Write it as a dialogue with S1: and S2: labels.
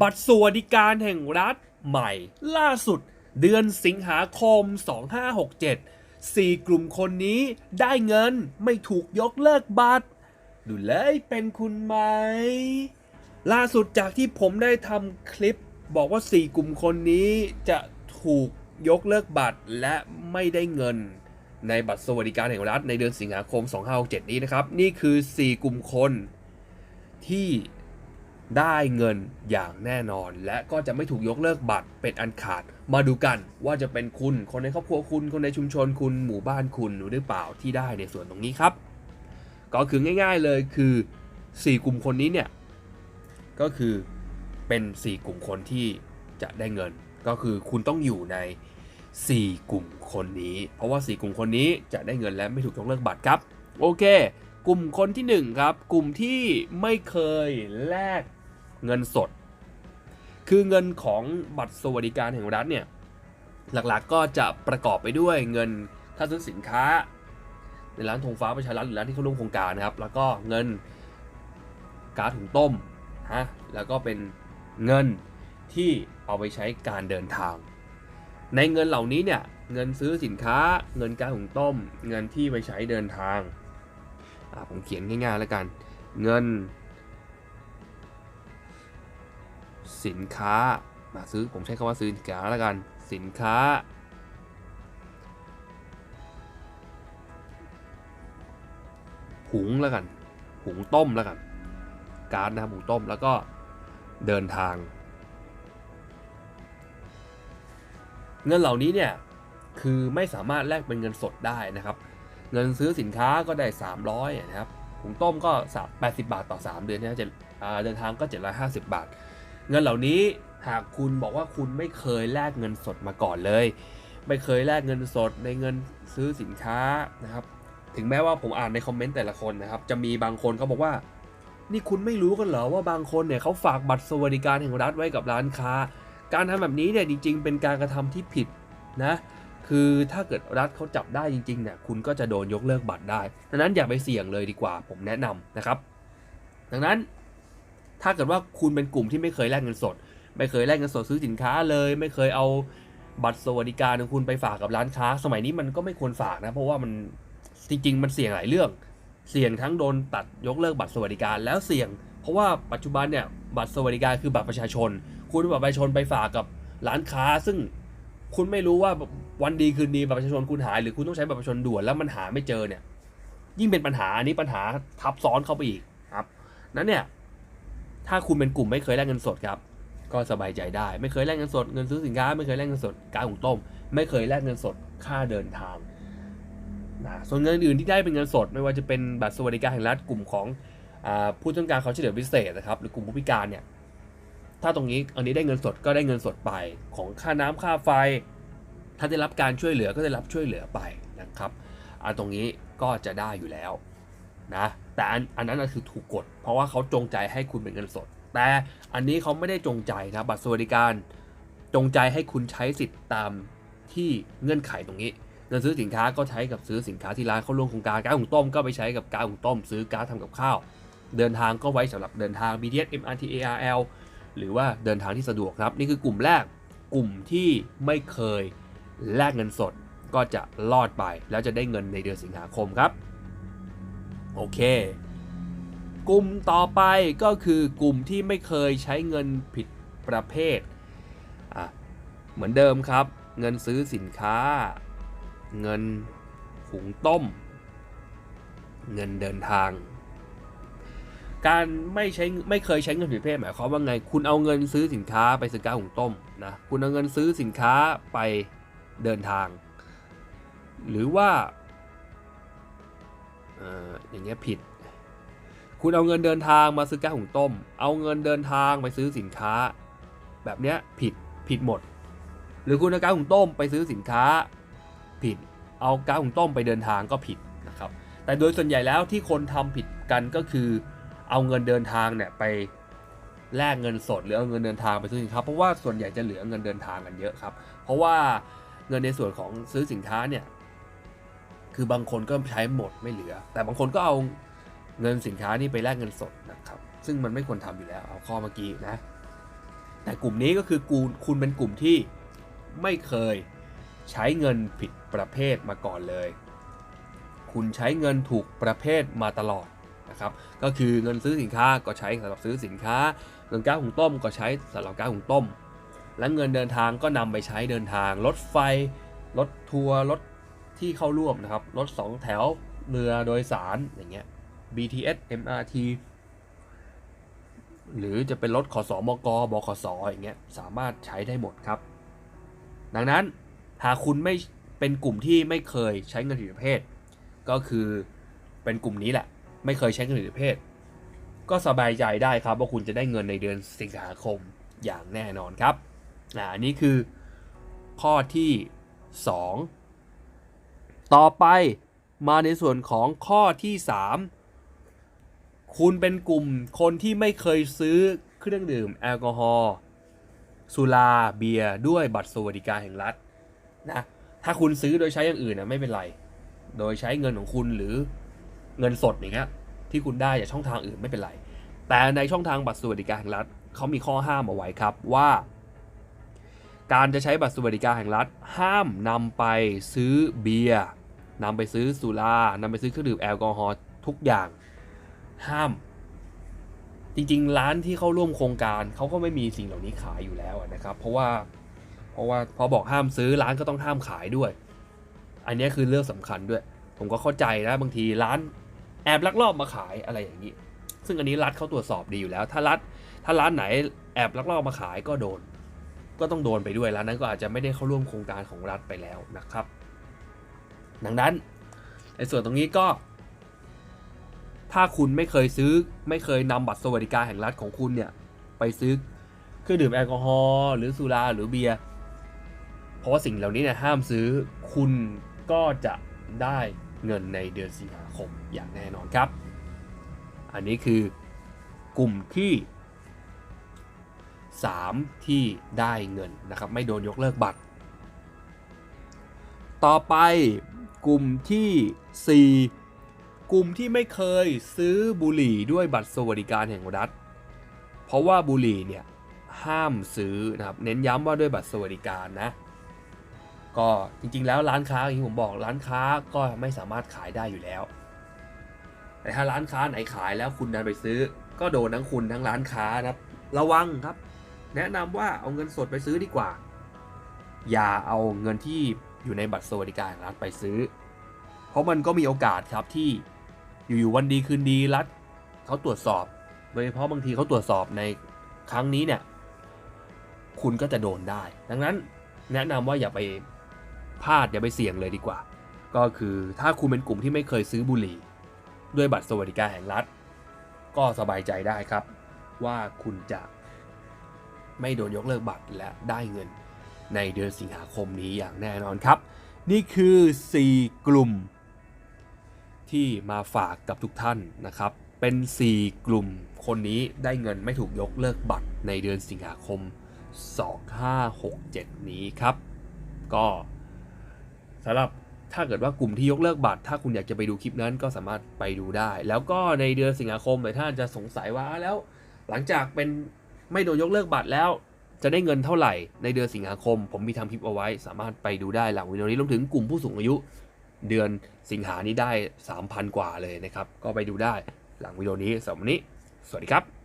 S1: บัตรสวัสดิการแห่งรัฐใหม่ ล่าสุด เดือนสิงหาคม 2567 4 กลุ่มคนนี้ได้เงินไม่ถูกยกเลิกบัตร ดูเลยเป็นคุณไหม ล่าสุดจากที่ผมได้ทำคลิป บอกว่า 4 กลุ่มคนนี้จะถูกยกเลิกบัตรและไม่ได้เงิน ในบัตรสวัสดิการแห่งรัฐในเดือนสิงหาคม 2567 นี้นะครับ นี่คือ 4 กลุ่มคนที่ ได้เงินอย่างแน่นอน และก็จะไม่ถูกยกเลิกบัตรเป็นอันขาด มาดูกันว่าจะเป็นคุณ คนในครอบครัวคุณ คนในชุมชนคุณ หมู่บ้านคุณหรือเปล่าที่ได้ในส่วนตรงนี้ครับ ก็คือง่าย ๆเลยคือ 4 กลุ่มคนนี้เนี่ยก็คือเป็น 4 กลุ่มคนที่จะได้เงิน ก็คือคุณต้องอยู่ใน 4 กลุ่มคนนี้ เพราะว่า 4 กลุ่มคนนี้จะได้เงินและไม่ถูกยกเลิกบัตรครับ โอเค กลุ่มคนที่ 1 ครับ กลุ่มที่ไม่เคยแลก เงินสด คือเงินของบัตรสวัสดิการแห่งรัฐเนี่ยหลักๆก็จะประกอบไปด้วยเงินค่าซื้อสินค้า ในร้านธงฟ้าประชารัฐหรือร้านที่เขาร่วมโครงการนะครับ แล้วก็เงินการถุงต้มฮะแล้วก็เป็นเงินที่เอาไปใช้การเดินทาง ในเงินเหล่านี้เนี่ยเงินซื้อสินค้า เงินการถุงต้ม เงินที่ไปใช้เดินทางผมเขียนง่ายๆแล้วกัน เงิน สินค้ามาซื้อผมใช้คำว่าซื้อสินค้าแล้วกันสินค้า หุงแล้วกัน หุงต้มแล้วกัน การดนะครับหุงต้มแล้วก็เดินทาง เงินเหล่านี้เนี่ยคือไม่สามารถแลกเป็นเงินสดได้นะครับ เงินซื้อสินค้าก็ได้ 300นะครับหุงต้มก็ 80 บาทต่อ 3 เดือนนะจะเดินทางก็750 บาท เงินเหล่านี้หากคุณบอกว่าคุณไม่เคยแลกเงินสดมาก่อนเลย ไม่เคยแลกเงินสดในเงินซื้อสินค้านะครับ ถึงแม้ว่าผมอ่านในคอมเมนต์แต่ละคนนะครับ จะมีบางคนเขาบอกว่า นี่คุณไม่รู้กันเหรอว่าบางคนเนี่ยเขาฝากบัตรสวัสดิการแห่งรัฐไว้กับร้านค้า การทำแบบนี้เนี่ยจริง ๆ เป็นการกระทำที่ผิดนะคือถ้าเกิดรัฐเขาจับได้จริงๆเนี่ยคุณก็จะโดนยกเลิกบัตรได้ ดังนั้นอย่าไปเสี่ยงเลยดีกว่าผมแนะนำนะครับ ดังนั้น ถ้าเกิดว่าคุณเป็นกลุ่มที่ไม่เคยแลกเงินสด ไม่เคยแลกเงินสดซื้อสินค้าเลย ไม่เคยเอาบัตรสวัสดิการของคุณไปฝากกับร้านค้า สมัยนี้มันก็ไม่ควรฝากนะ เพราะว่ามันจริงๆ มันเสี่ยงหลายเรื่อง เสี่ยงทั้งโดนตัดยกเลิกบัตรสวัสดิการแล้วเสี่ยง เพราะว่าปัจจุบันเนี่ยบัตรสวัสดิการคือบัตรประชาชน คุณบัตรประชาชนไปฝากกับร้านค้า ซึ่งคุณไม่รู้ว่าวันดีคืนดีบัตรประชาชนคุณหายหรือคุณต้องใช้บัตรประชาชนด่วนแล้วมันหาไม่เจอเนี่ยยิ่งเป็นปัญหาอันนี้ปัญหาทับซ้อนเข้าไปอีกครับนั้นเนี่ย ถ้าคุณเป็นกลุ่มไม่เคยแลกเงินสดครับ ก็สบายใจได้ ไม่เคยแลกเงินสดเงินซื้อสินค้า ไม่เคยแลกเงินสดการหุงต้ม ไม่เคยแลกเงินสดค่าเดินทางนะส่วนเงินอื่นที่ได้เป็นเงินสด ไม่ว่าจะเป็นบัตรสวัสดิการแห่งรัฐกลุ่มของอผู้ต้องการเขาเหลือพิเศษนะครับหรือกลุ่มผู้พิการเนี่ยถ้าตรงนี้อันนี้ได้เงินสดก็ได้เงินสดไปของค่าน้ำค่าไฟ ถ้าได้รับการช่วยเหลือก็ได้รับช่วยเหลือไปนะครับอันตรงนี้ก็จะได้อยู่แล้วนะ แต่อันนั้นคือถูกกฎเพราะว่าเขาจงใจให้คุณเป็นเงินสด แต่อันนี้เขาไม่ได้จงใจนะบัตรสวัสดิการจงใจให้คุณใช้สิทธิ์ตามที่เงื่อนไขตรงนี้เงินซื้อสินค้าก็ใช้กับซื้อสินค้าที่ร้านเขาร่วมโครงการการหุงต้มก็ไปใช้กับการหุงต้ม ซื้อการทำกับข้าว เดินทางก็ไว้สำหรับเดินทาง BTS MRT ARL หรือว่าเดินทางที่สะดวกครับ นี่คือกลุ่มแรกกลุ่มที่ไม่เคยแลกเงินสดก็จะรอดไป แล้วจะได้เงินในเดือนสิงหาคมครับ โอเค กลุ่มต่อไปก็คือกลุ่มที่ไม่เคยใช้เงินผิดประเภทอะเหมือนเดิมครับ เงินซื้อสินค้า เงินหุงต้ม เงินเดินทาง การไม่ใช้ไม่เคยใช้เงินผิดประเภทหมายความว่าไง คุณเอาเงินซื้อสินค้าไปซื้อการหุงต้มนะคุณเอาเงินซื้อสินค้าไปเดินทาง หรือว่า อย่างเงี้ยผิด คุณเอาเงินเดินทางมาซื้อก๊าซหุงต้ม เอาเงินเดินทางไปซื้อสินค้า แบบเนี้ยผิดผิดหมด หรือคุณเอาก๊าซหุงต้มไปซื้อสินค้า ผิด เอาก๊าซหุงต้มไปเดินทางก็ผิดนะครับ แต่โดยส่วนใหญ่แล้วที่คนทำผิดกันก็คือเอาเงินเดินทางเนี่ยไปแลกเงินสดหรือเอาเงินเดินทางไปซื้อสินค้าเพราะว่าส่วนใหญ่จะเหลือเงินเดินทางกันเยอะครับ เพราะว่าเงินในส่วนของซื้อสินค้าเนี่ย คือบางคนก็ใช้หมดไม่เหลือ แต่บางคนก็เอาเงินสินค้านี่ไปแลกเงินสดนะครับ ซึ่งมันไม่ควรทำอยู่แล้วเอาข้อเมื่อกี้นะ แต่กลุ่มนี้ก็คือกูคุณเป็นกลุ่มที่ไม่เคยใช้เงินผิดประเภทมาก่อนเลย คุณใช้เงินถูกประเภทมาตลอดนะครับ ก็คือเงินซื้อสินค้าก็ใช้สำหรับซื้อสินค้า เงินก๊าซหุงต้มก็ใช้สำหรับก๊าซหุงต้ม และเงินเดินทางก็นำไปใช้เดินทาง รถไฟ รถทัวร์ รถ ที่เข้าร่วมนะครับ รถสองแถวเรือโดยสารอย่างเงี้ย BTS MRT หรือจะเป็นรถขสมกบขสออย่างเงี้ยสามารถใช้ได้หมดครับ ดังนั้นหากคุณไม่เป็นกลุ่มที่ไม่เคยใช้เงินผิดประเภท ก็คือเป็นกลุ่มนี้แหละ ไม่เคยใช้เงินผิดประเภท ก็สบายใจได้ครับว่าคุณจะได้เงินในเดือนสิงหาคมอย่างแน่นอนครับอ่าอันนี้คือข้อที่ 2 ต่อไปมาในส่วนของข้อที่ 3 คุณเป็นกลุ่มคนที่ไม่เคยซื้อเครื่องดื่มแอลกอฮอล์สุราเบียร์ด้วยบัตรสวัสดิการแห่งรัฐนะถ้าคุณซื้อโดยใช้อย่างอื่นนะไม่เป็นไร โดยใช้เงินของคุณหรือเงินสดอย่างเงี้ยที่คุณได้จากช่องทางอื่นไม่เป็นไร แต่ในช่องทางบัตรสวัสดิการแห่งรัฐเขามีข้อห้ามเอาไว้ครับว่า การจะใช้บัตรสวัสดิการแห่งรัฐ ห้ามนำไปซื้อเบียร์ นำไปซื้อสุรานำไปซื้อเครื่องดื่มแอลกอฮอล์ทุกอย่างห้าม จริงๆ ร้านที่เข้าร่วมโครงการเขาก็ไม่มีสิ่งเหล่านี้ขายอยู่แล้วนะครับ เพราะว่าเพราะว่าพอบอกห้ามซื้อร้านก็ต้องห้ามขายด้วย อันนี้คือเรื่องสำคัญด้วย ผมก็เข้าใจนะบางทีร้านแอบลักลอบมาขายอะไรอย่างนี้ ซึ่งอันนี้รัฐเขาตรวจสอบดีอยู่แล้ว ถ้ารัฐถ้าร้านไหนแอบลักลอบมาขายก็โดน ก็ต้องโดนไปด้วยร้านนั้นก็อาจจะไม่ได้เข้าร่วมโครงการของรัฐไปแล้วนะครับ ดังนั้นในส่วนตรงนี้ก็ ถ้าคุณไม่เคยซื้อไม่เคยนำบัตรสวัสดิการแห่งรัฐของคุณเนี่ย ไปซื้อเครื่องดื่มแอลกอฮอล์หรือสุราหรือเบียร์เพราะว่าสิ่งเหล่านี้เนี่ยห้ามซื้อคุณก็จะได้เงินในเดือนสิงหาคมอย่างแน่นอนครับ อันนี้คือกลุ่มที่ 3 ที่ได้เงินนะครับ ไม่โดนยกเลิกบัตร ต่อไป กลุ่มที่ 4 กลุ่มที่ไม่เคยซื้อบุหรี่ด้วยบัตรสวัสดิการแห่งรัฐ เพราะว่าบุหรี่เนี่ยห้ามซื้อนะครับเน้นย้ำว่าด้วยบัตรสวัสดิการนะก็จริงๆแล้วร้านค้าอย่างที่ผมบอกร้านค้าก็ไม่สามารถขายได้อยู่แล้ว แต่ถ้าร้านค้าไหนขายแล้วคุณดันไปซื้อ ก็โดนทั้งคุณทั้งร้านค้านะครับ ระวังครับ แนะนำว่าเอาเงินสดไปซื้อดีกว่า อย่าเอาเงินที่ อยู่ในบัตรสวัสดิการแห่งรัฐไปซื้อ เพราะมันก็มีโอกาสครับที่อยู่ๆวันดีคืนดีรัฐเขาตรวจสอบ โดยเฉพาะบางทีเขาตรวจสอบในครั้งนี้เนี่ยคุณก็จะโดนได้ ดังนั้นแนะนำว่าอย่าไปพลาดอย่าไปเสี่ยงเลยดีกว่า ก็คือถ้าคุณเป็นกลุ่มที่ไม่เคยซื้อบุหรี่ ด้วยบัตรสวัสดิการแห่งรัฐ ก็สบายใจได้ครับ ว่าคุณจะไม่โดนยกเลิกบัตรและได้เงิน ในเดือนสิงหาคมนี้อย่างแน่นอนครับ นี่คือ 4 กลุ่ม ที่มาฝากกับทุกท่านนะครับ เป็น 4 กลุ่มคนนี้ได้เงินไม่ถูกยกเลิกบัตรในเดือนสิงหาคม 2567 นี้ครับ ก็สำหรับถ้าเกิดว่ากลุ่มที่ยกเลิกบัตร ถ้าคุณอยากจะไปดูคลิปนั้นก็สามารถไปดูได้ แล้วก็ในเดือนสิงหาคมหลายท่านจะสงสัยว่าแล้ว หลังจากเป็นไม่โดนยกเลิกบัตรแล้ว จะได้เงินเท่าไหร่ในเดือนสิงหาคม ผมมีทำคลิปเอาไว้ สามารถไปดูได้หลังวิดีโอนี้รวมถึงกลุ่มผู้สูงอายุ เดือนสิงหานี้ได้ 3,000 กว่าเลยนะครับ ก็ไปดูได้หลังวิดีโอนี้สำหรับวันนี้ สวัสดีครับ